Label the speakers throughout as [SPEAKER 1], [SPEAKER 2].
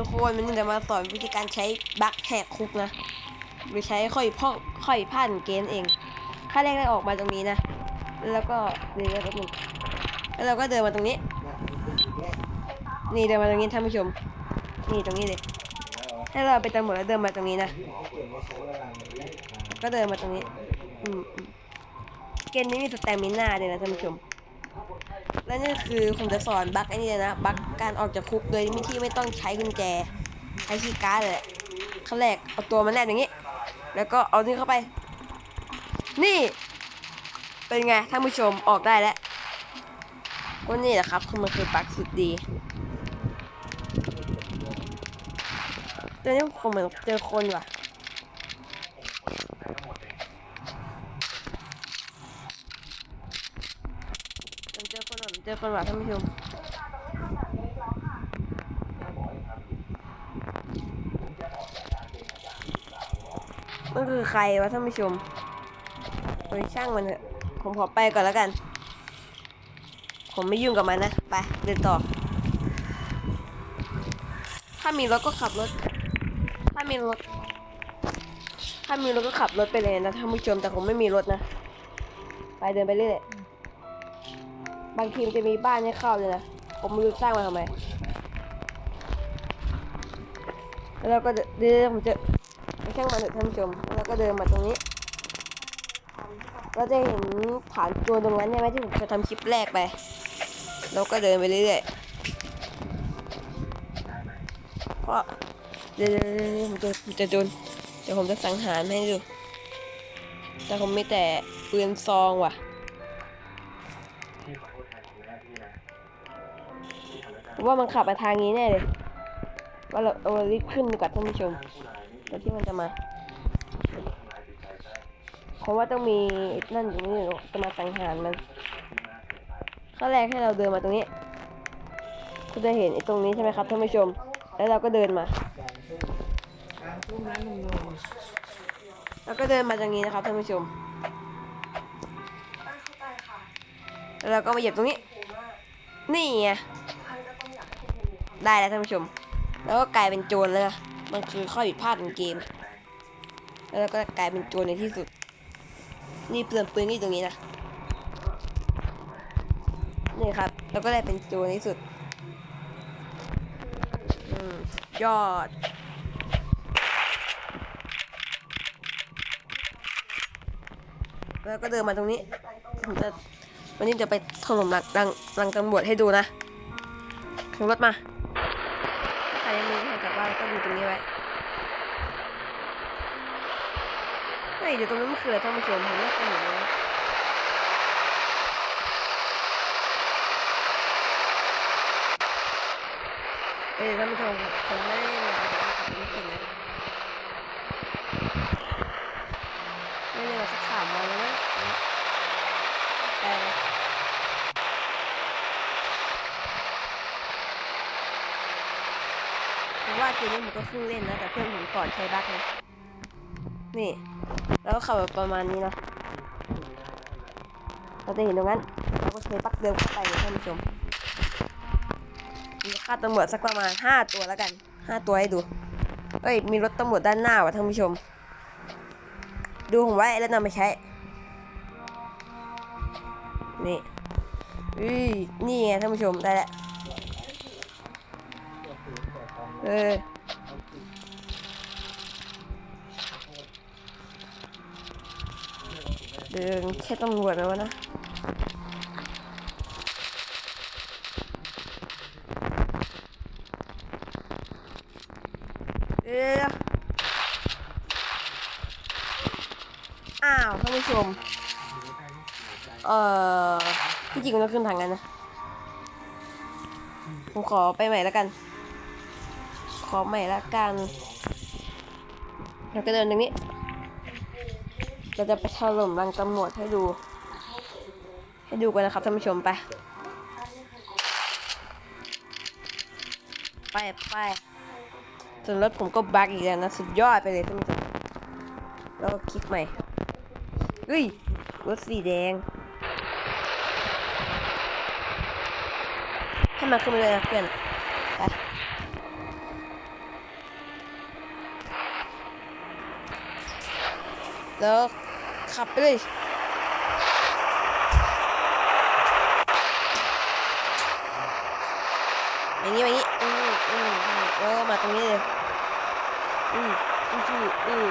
[SPEAKER 1] ทุกคนวันนี้จะมาสอนวิธีการใช้บัคแหกคุกนะหรือใช้ค่อยพ่อค่อยผ่านเกณฑ์เองขั้นแรกได้ออกมาตรงนี้นะ แล้วก็เดินแล้วนึงแล้วเราก็เดินมาตรงนี้ นี่เดินมาตรงนี้ท่านผู้ชม นี่ตรงนี้เลยให้เราไปตำรวจแล้วเดินมาตรงนี้นะก็เดินมาตรงนี้ อืมอืมเกณฑ์นี้มีสแตมิน่าเลยนะท่านผู้ชม และนี่คือผมจะสอนบั๊กไอ้นี่เลยนะบั๊กการออกจากคุกโดยที่ไม่ต้องใช้กุญแจใช้คีย์การ์ดเลยแหละขั้นแรกเอาตัวมันแนบอย่างนี้ แล้วก็เอานี่เข้าไป นี่เป็นไงท่านผู้ชมออกได้แล้วก็นี่แหละครับคือมันคือบั๊กสุดดีตอนนี้ผมเหมือนเจอคนว่ะ ผมเจอคนว่ะผมเจอคนว่ะท่านผู้ชมมันคือใครวะท่านผู้ชมโดยช่างมันเถอะผมขอไปก่อนแล้วกัน ผมไม่ยุ่งกับมันนะ ไปเดินต่อ ถ้ามีรถก็ขับรถ ถ้ามีรถ ถ้ามีรถก็ขับรถไปเลยนะท่านผู้ชม แต่ผมไม่มีรถนะ ไปเดินไปเรื่อย บางทีมจะมีบ้านให้เข้าเลยนะ ผมไม่รู้สร้างมาทำไม แล้วเราก็เดินเดินผมจะไม่ช่างมันเถอะท่านผู้ชม แล้วก็เดินมาตรงนี้เราจะเห็นฐานตัวตรงนั้นใช่ไหมที่ผมจะทำคลิปแรกไป แล้วก็เดินไปเรื่อยๆเพราะเดี๋ยวๆผมจะผมจะโดนเดี๋ยวผมจะสังหารให้ดู แต่ผมไม่แต่ปืนซองว่ะ ว่ามันขับมาทางนี้แน่เลยว่าเราเอารีบขึ้นดีกว่าท่านผู้ชมแล้วที่มันจะมาเพราะว่าต้องมีนั่นอยู่นี่หรอจะมาสังหารมันขั้นแรกให้เราเดินมาตรงนี้คุณจะเห็นไอ้ตรงนี้ใช่ไหมครับท่านผู้ชม แล้วเราก็เดินมาแล้วก็เดินมาตรงนี้นะครับท่านผู้ชมแล้วเราก็มาเหยียบตรงนี้ นี่ไง ได้แล้วท่านผู้ชม แล้วก็กลายเป็นโจรเลยนะมันคือข้อผิดพลาดของเกม แล้วก็กลายเป็นโจรในที่สุด นี่เปลือนปืนนี่ตรงนี้นะนี่ครับ แล้วก็ได้เป็นโจรในที่สุดอยอดแล้วก็เดินมาตรงนี้ผมจะวันนี้จะไปถล่มรังรังรังตำรวจให้ดูนะขับรถมาถ้าใครยังไม่ได้กลั บบ้านก็ดูตรงนี้ไว้เฮ้ยเดี๋ยวตรงนั้นมันคืออะไรท่านผู้ชมผมไม่เคยเห็นเลยเอ้ยท่านผู้ชมผมไม่ได้มาแต่ว่าผมไม่เก่งนะไม่ได้มาสักสามวันแล้วนะแต่ ผม ว่าเกมนี้ผมก็ครึ่งเล่นนะ แต่เพื่อนผมก่อนใช้บั๊กนะนี่ แล้วก็ขับแบบประมาณนี้นะเราจะเห็นตรงนั้นเราก็ใช้บั๊กเดิมเข้าไปนะท่านผู้ชมมีค่าตำรวจสักประมาณห้าตัวแล้วกันห้าตัวให้ดูเอ้ยมีรถตำรวจด้านหน้าว่ะท่านผู้ชม ดูผมไว้แล้วนำไปใช้ นี่อุ้ยนี่ไงท่านผู้ชมได้แล้ว เออเดินแค่ตำรวจนะวะนะเอออ้าวท่านผู้ชม เอ่อที่จริงมันต้องขึ้นทางนั้นนะ ผมขอไปใหม่แล้วกัน ขอใหม่ละกันเราก็เดินตรงนี้ เราจะไปถล่มรังตำรวจให้ดู ให้ดูกันนะครับท่านผู้ชมไป ไปไปส่วนรถผมก็บักอีกแล้วนะ สุดยอดไปเลยท่านผู้ชมแล้วก็คลิกใหม่เฮ้ย รถสีแดง ให้มันขึ้นมาเลยนะเพื่อน ไป แล้วขับไปเลยอย่างนี้อย่างนี้อืมอืมอืมแล้วมาตรงนี้เลยอืมอืมอืมอืม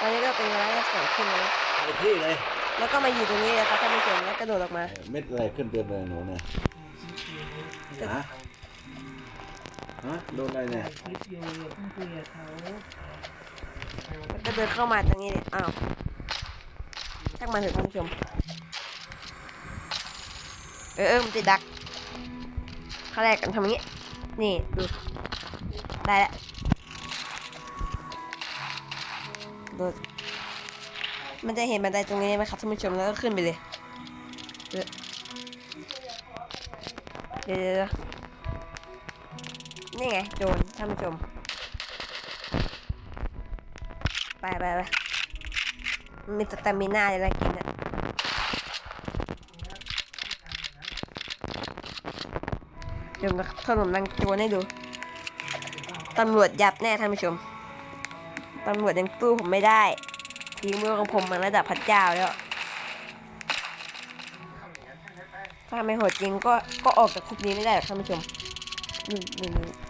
[SPEAKER 1] ตอนนี้ก็เป็นเวลาที่สองขึ้นแล้ว
[SPEAKER 2] ไปที่เลย
[SPEAKER 1] แล้วก็มาอยู่ตรงนี้เลยครับท่านผู้ชมแล้วกระโดดออกมา
[SPEAKER 2] เม็ดอะไรขึ้นเต็มเลยหนูเนี่ยฮะฮะโดนอะไรเนี่ย
[SPEAKER 3] คลิปอยู่เพิ่งคุยกับเขา
[SPEAKER 1] แล้วก็เดินเข้ามาตรงนี้เลยอ้าวช่างมันเถอะท่านผู้ชม เออเออมันจะดักขั้นแรกกันทำอย่างนี้ นี่ดูได้แล้วดูมันจะเห็นบันไดตรงนี้ไหมครับท่านผู้ชมแล้วก็ขึ้นไปเลย เดี๋ยวเดี๋ยวเดี๋ยวนี่ไงโจรท่านผู้ชม ไปไปมีสตามิน่าอะไรกินอะเดี๋ยวถล่มนางโจรให้ดู ตำรวจยับแน่ท่านผู้ชม ตำรวจยังตู้ผมไม่ได้ทีมือของผมมันระดับพระเจ้าแล้ว ถ้าไม่โหดจริงก็ก็ออกจากคุกนี้ไม่ได้หรอกท่านผู้ชมนี่นี่นี่เ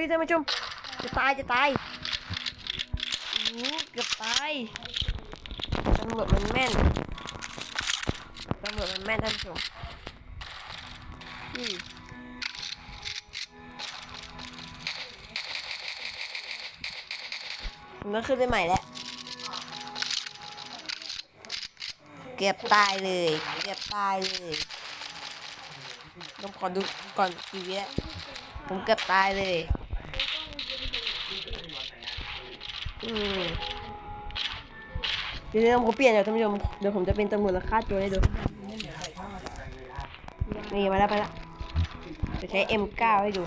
[SPEAKER 1] ฮ้ยท่านผู้ชมจะตายจะตายโอ้โหเกือบตายตำรวจมันแม่นตำรวจมันแม่นท่านผู้ชมอืมผมต้องขึ้นไปใหม่แล้วเกือบตายเลย เกือบตายเลยต้องขอดูก่อนกี่วิแล้วผมเกือบตายเลย อืม เดี๋ยวผมเปลี่ยนเดี๋ยวท่านผู้ชมเดี๋ยวผมจะเป็นตำรวจแล้วฆ่าโจรให้ดูนี่มาแล้วไปแล้วจะใช้ M9 ให้ดู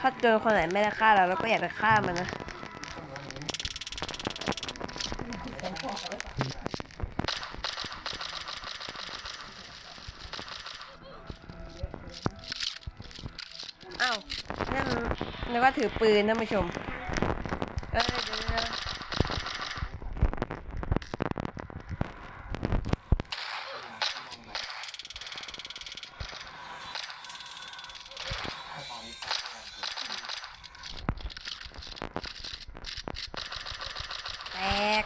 [SPEAKER 1] ถ้าโจรคนไหนไม่ได้ฆ่าเราเราก็อยากจะฆ่ามันนะ อ้าว นั่นนึ กว่าถือปืนท่านผู้ชม เอ้ยเดี๋ยวเดี๋ยวแตก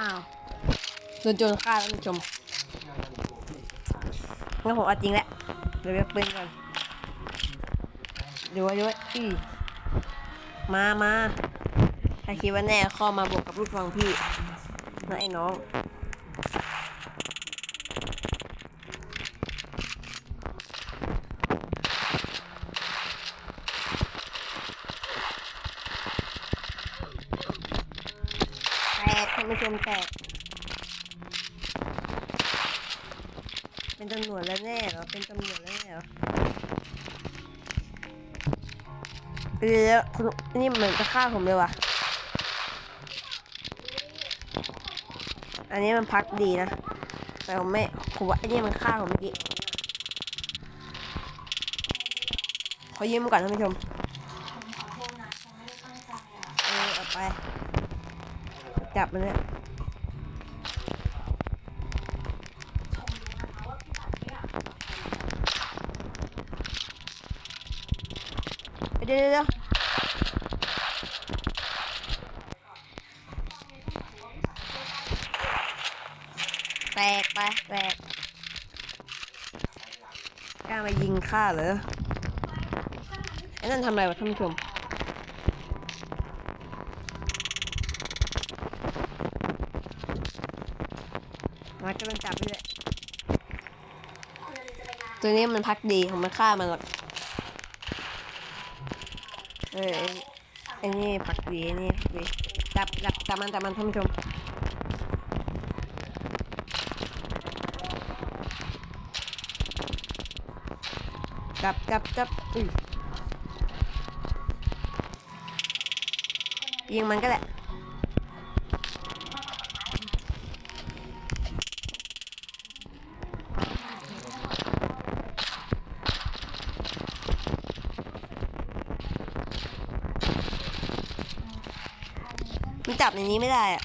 [SPEAKER 1] อ้าวโดนโจรฆ่าท่านผู้ชม งั้นผมเอาจริงแหละเดี๋ยวไปปืนก่อนดูไว้ดูไว้อีมามาถ้าคิดว่าแน่ข้อมาบวกกับลูกฟองพี่นะไอ้น้องแตกท่านผู้ชมแตก เป็นตำรวจแล้วแน่เหรอ เป็นตำรวจแล้วแน่เหรอเออคุณนี่เหมือนจะฆ่าผมเลยว่ะอันนี้มันพักดีนะ แต่ผมไม่ผมว่าไอ้นี่มันฆ่าผมเมื่อกี้ขอยืมก่อนท่านผู้ชมเออเอาไป จับมันเลย ดี๋ยวเดี๋ยวแตกไปแตกกล้ามายิงข้าเหรอไอ้นั่นทำอะไรวะท่านผู้ชมมันก็มันจับไปเลยตัวนี้มันพักดีผมไม่ฆ่ามันหรอก ออไอ้นี้ผักดีอันนี้ผักดีดับดับตามันตามันท่านผู้ชมกับกับกับอุ้ยยิงมันก็แหละ จับในนี้ไม่ได้อะ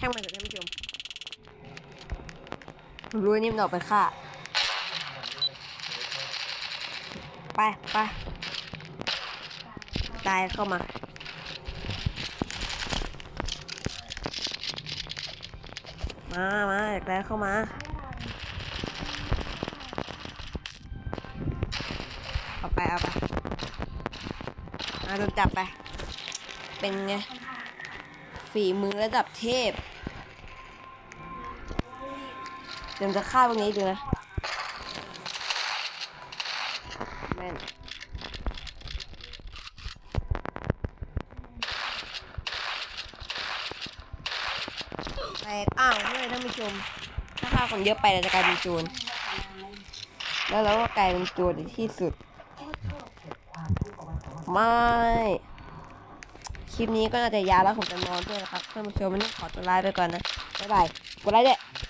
[SPEAKER 1] ช่างมันเถอะท่านผู้ชมผมรู้ว่านี่มันออกไปฆ่า ไปไปตายเข้ามามามาอยากได้เข้ามา เอาไป เอาไปเอาโดนจับไป เป็นไง ฝีมือระดับเทพ เดี๋ยวจะฆ่าพวกนี้ดูนะแม่นแตกอ้าวเลยท่านผู้ชม ถ้าฆ่าคนเยอะไปเราจะกลายเป็นโจรแล้วเราก็กลายเป็นโจรในที่สุด ไม่ คลิปนี้ก็น่าจะยาวแล้วผมจะนอนด้วยนะครับท่านผู้ชมวันนี้ขอตัวลาไปก่อนนะบ๊ายบายกดไลค์ด้วย